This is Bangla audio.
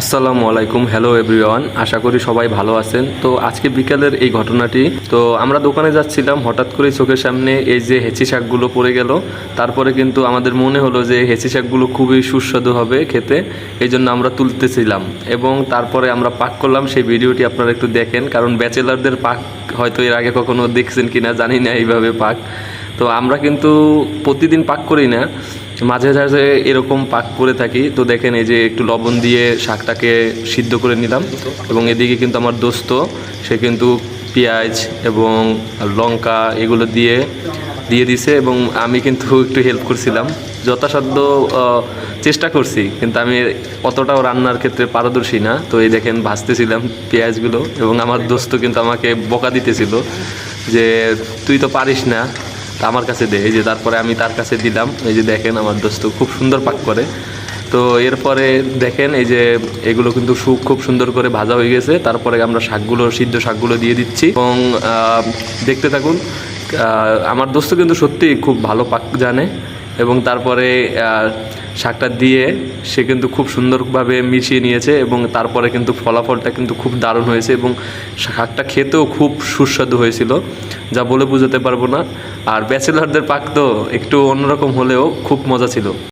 আসসালামু আলাইকুম হ্যালো এভরিওয়ান আশা করি সবাই ভালো আছেন। তো আজকে বিকালের এই ঘটনাটি, তো আমরা দোকানে যাচ্ছিলাম, হঠাৎ করে চোখের সামনে এই যে হেঁচি শাকগুলো পড়ে গেল। তারপরে কিন্তু আমাদের মনে হলো যে হেঁচি শাকগুলো খুবই সুস্বাদু হবে খেতে, এই জন্য আমরা তুলতেছিলাম। এবং তারপরে আমরা পাক করলাম, সেই ভিডিওটি আপনারা একটু দেখেন, কারণ ব্যাচেলারদের পাক হয়তো এর আগে কখনো দেখছেন কিনা, জানি না এইভাবে পাক। তো আমরা কিন্তু প্রতিদিন পাক করি না। মাঝে মাঝে এরকম পাক করে থাকি। তো দেখেন এই যে একটু লবণ দিয়ে শাকটাকে সিদ্ধ করে নিলাম। এবং এদিকে কিন্তু আমার দোস্ত, সে কিন্তু পেঁয়াজ এবং লঙ্কা এগুলো দিয়ে দিয়ে দিছে এবং আমি কিন্তু একটু হেল্প করছিলাম। যথাসাধ্য চেষ্টা করছি, কিন্তু আমি অতটাও রান্নার ক্ষেত্রে পারদর্শী না। তো এই দেখেন ভাজতেছিলাম পেঁয়াজগুলো এবং আমার দোস্ত কিন্তু আমাকে বকা দিতেছিল যে, তুই তো পারিস না আমার কাছে দে, এই যে তারপরে আমি তার কাছে দিলাম। এই যে দেখেন আমার দোস্ত খুব সুন্দর পাক করে। তো এরপরে দেখেন এই যে এগুলো কিন্তু সু খুব সুন্দর করে ভাজা হয়ে গেছে। তারপরে আমরা শাকগুলো, সিদ্ধ শাকগুলো দিয়ে দিচ্ছি। এবং দেখতে থাকুন আমার দোস্ত কিন্তু সত্যিই খুব ভালো পাক জানে। এবং তারপরে শাকটা দিয়ে সে কিন্তু খুব সুন্দরভাবে মিশিয়ে নিয়েছে এবং তারপরে কিন্তু ফলাফলটা কিন্তু খুব দারুণ হয়েছে এবং শাকটা খেতেও খুব সুস্বাদু হয়েছিল। যা বলে বোঝাতে পারব না। আর ব্যাচেলারদের পাক তো একটু অন্যরকম হলেও খুব মজা ছিল।